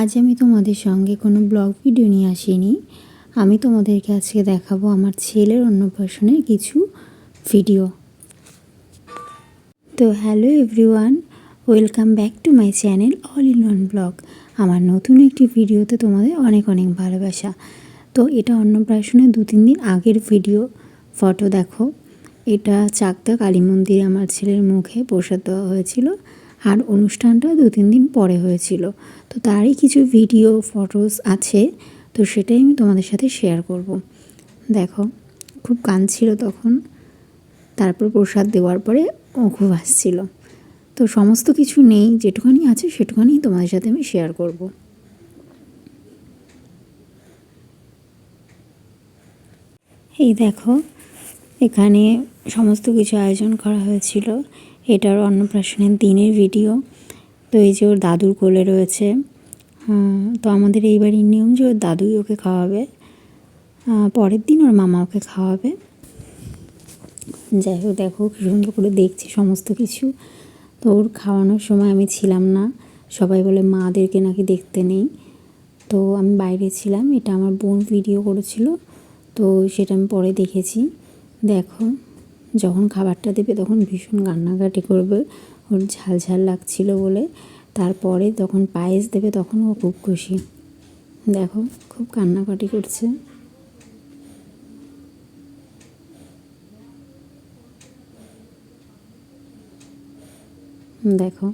আজ আমি তোমাদের সঙ্গে কোনো ব্লগ ভিডিও নিয়ে আসিনি। আমি তোমাদেরকে আজকে দেখাবো আমার ছেলের অন্নপ্রাশনের কিছু ভিডিও তো hello everyone welcome back to my channel all in one blog আমার নতুন একটি ভিডিওতে তোমাদের অনেক অনেক ভালোবাসা। তো এটা অন্নপ্রাশনের দু তিন দিন আগের ভিডিও ফটো দেখো। এটা চাকদা কালী মন্দিরে আমার ছেলের মুখে প্রসাদ দেওয়া হয়েছিল। আর অনুষ্ঠানটা দু তিন দিন পরে হয়েছিল। তো তারই কিছু ভিডিও ফটোস আছে, তো সেটাই আমি তোমাদের সাথে শেয়ার করব। দেখো, খুব কাঁদছিল তখন। তারপর প্রসাদ দেওয়ার পরে ও খুব হাসছিল। তো সমস্ত কিছু নেই যেটুখানি আছে সেটুখানি তোমাদের সাথে আমি শেয়ার করব। এই দেখো, এখানে সমস্ত কিছু আয়োজন করা হয়েছিল। এটার অন্নপ্রাশনের দিনের ভিডিও। তো এই যে ওর দাদুর কোলে রয়েছে। তো আমাদের এই বাড়ির নিয়ম যে ওর দাদুই ওকে খাওয়াবে। পরের দিন ওর মামা ওকে খাওয়াবে। যাই হোক, দেখো কি সুন্দর করে দেখছি সমস্ত কিছু। তো ওর খাওয়ানোর সময় আমি ছিলাম না। সবাই বলে, মাদেরকে নাকি দেখতে নেই। তো আমি বাইরে ছিলাম। এটা আমার বোন ভিডিও করেছিল। তো সেটা আমি পরে দেখেছি। দেখো। যখন খাবারটা দেবে তখন ভীষণ কান্নাকাটি করবে। ওর ঝাল ঝাল লাগছিল বলে। তারপরে তখন পায়েস দেবে তখন ও খুব খুশি। দেখো, খুব কান্নাকাটি করছে। দেখো।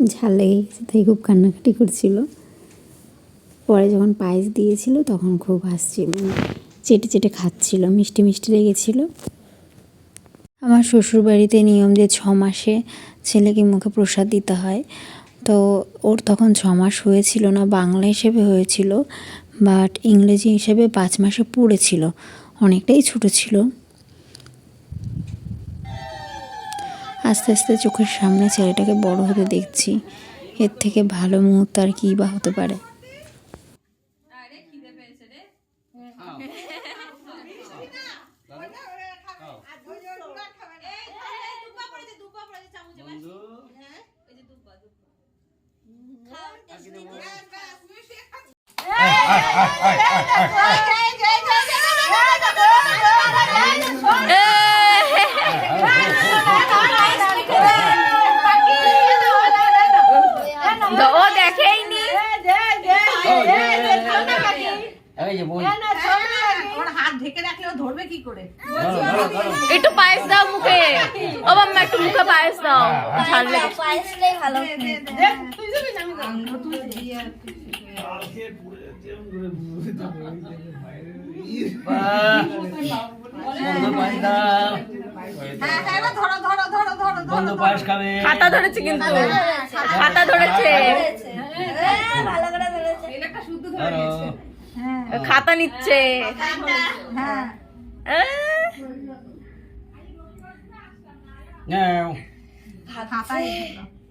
ঝাল লেগে গেছে, তাই খুব কান্নাকাটি করছিল। পরে যখন পায়েস দিয়েছিল তখন খুব হাসছিল। চেটে চেটে খাচ্ছিল, মিষ্টি মিষ্টি লেগেছিল। আমার শ্বশুর বাড়িতে নিয়ম যে ছ মাসে ছেলেকে মুখে প্রসাদ দিতে হয়, তো ওর তখন ছ মাস হয়েছিল না, বাংলা হিসেবে হয়েছিল বাট ইংরেজি হিসেবে পাঁচ মাসে পড়েছিল, অনেকটাই ছোটো ছিল। আস্তে আস্তে চোখের সামনে ছেলেটাকে বড় হতে দেখছি, এর থেকে ভালো মুহূর্ত আর কী বা হতে পারে ও দেখেইনি এই যে বই ওর হাত ঢেকে রাখলে ও ধরবে কি করে ধরো ধরো ধরো একটু পায়েস দাও মুখে। ও মাম্মা একটু মুখে পায়েস দাও। ঝাল লেগে। ভালো। তুই হ্যাঁ হ্যাঁ খাতা ধরেছে কিন্তু খাতা ধরেছে ভালো করে ধরেছে একটা শুদ্ধ ধরো খাতা নিচ্ছে হ্যাঁ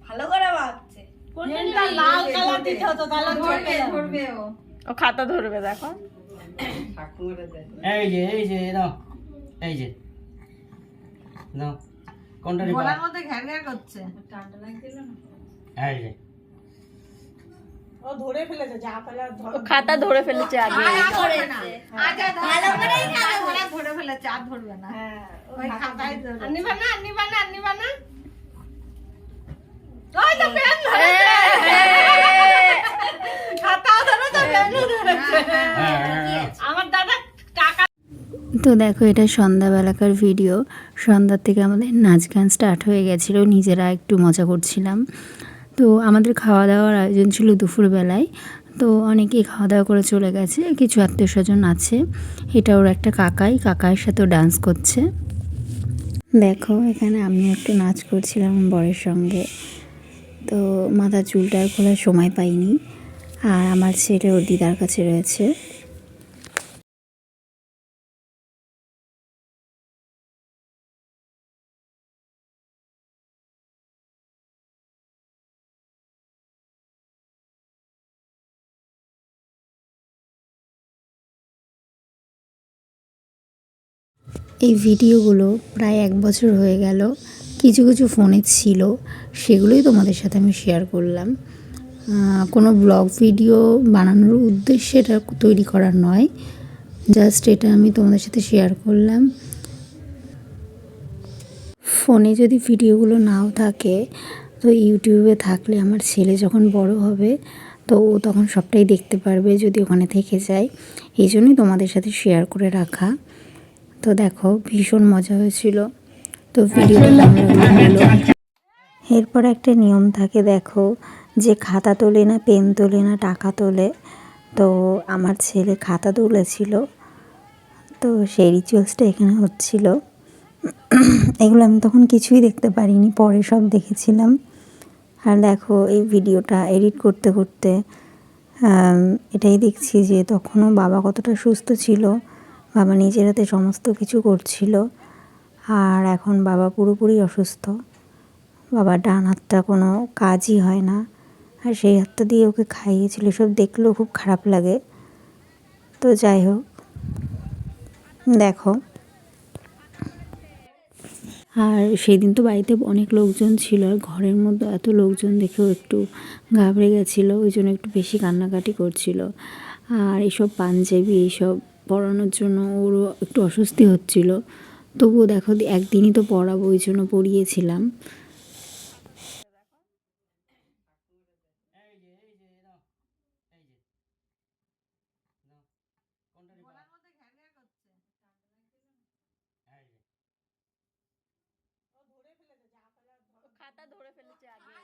ভালো করে ভাবছে লাল কালার দিতে হতো তাহলে ধরবে ধরবে ও। ও খাতা ধরবে দেখো। এই যে এই যে নাও। এই যে। নাও। কোনটা নিবা? গলার মধ্যে ঘ্যার ঘ্যার করছে। এই যে। ও ধরে ফেলেছে যা ফেলে খাতা ধরে ফেলেছে আগে। আচ্ছা ভালো করেই খাবে ধরে ফেলেছে আর ধরবে না। ওই খাতায় ধরে নিবা না নিবা না নিবা না ওই তো পেন খাতাও ধরে তো পেনও ধরেছে হ্যাঁ আমার দাদা টাকা তো দেখো, এটা সন্ধ্যাবেলাকার ভিডিও সন্ধ্যার থেকে আমাদের নাচ গান স্টার্ট হয়ে গেছিল, নিজেরা একটু মজা করছিলাম। তো আমাদের খাওয়া দাওয়ার আয়োজন ছিল দুপুরবেলায়। তো অনেকেই খাওয়া দাওয়া করে চলে গেছে, কিছু আত্মীয় স্বজন আছে। এটা ওর একটা কাকাই কাকার সাথেও ডান্স করছে। দেখো, এখানে আমি একটু নাচ করছিলাম বরের সঙ্গে। তো মাথা চুলটা খোলার সময় পাইনি। আর আমার ছেলে ওর দিদার কাছে রয়েছে। এই ভিডিওগুলো প্রায় এক বছর হয়ে গেল। কিছু কিছু ফোনে ছিল, সেগুলোই তোমাদের সাথে আমি শেয়ার করলাম। কোনো ব্লগ ভিডিও বানানোর উদ্দেশ্যে এটা তৈরি করা নয় জাস্ট এটা আমি তোমাদের সাথে শেয়ার করলাম। ফোনে যদি ভিডিওগুলো নাও থাকে, তো ইউটিউবে থাকলে আমার ছেলে যখন বড় হবে, তো ও তখন সবটাই দেখতে পারবে যদি ওখানে থেকে যায়। এই জন্যই তোমাদের সাথে শেয়ার করে রাখা। তো দেখো, ভীষণ মজা হয়েছিল। তো ভিডিওটা। এরপর একটা নিয়ম থাকে, দেখো, যে খাতা তোলে না, পেন তোলে না, টাকা তোলে। তো আমার ছেলে খাতা তুলেছিল। তো সেই রিচুয়ালসটা এখানে হচ্ছিল। এগুলো আমি তখন কিছুই দেখতে পারিনি, পরে সব দেখেছিলাম। আর দেখো, এই ভিডিওটা এডিট করতে করতে এটাই দেখছি যে তখনও বাবা কতটা সুস্থ ছিল। বাবা নিজের হাতে সমস্ত কিছু করছিল আর এখন বাবা পুরোপুরি অসুস্থ। বাবার ডান হাতটা কোনো কাজই হয় না আর সেই হাতটা দিয়ে ওকে খাইয়েছিল সব দেখলেও খুব খারাপ লাগে। তো যাই হোক, দেখো। আর সেই দিন তো বাড়িতে অনেক লোকজন ছিল আর ঘরের মধ্যে এত লোকজন দেখেও একটু ঘাবড়ে গেছিল, ওই জন্য একটু বেশি কান্নাকাটি করছিল। আর এইসব পাঞ্জাবি এইসব পরানোর জন্য ওরও একটু অস্বস্তি হচ্ছিল। তবুও দেখো, একদিনই তো পরাবো ওই জন্য যে খাতা ধরে ফেলেছে আগে।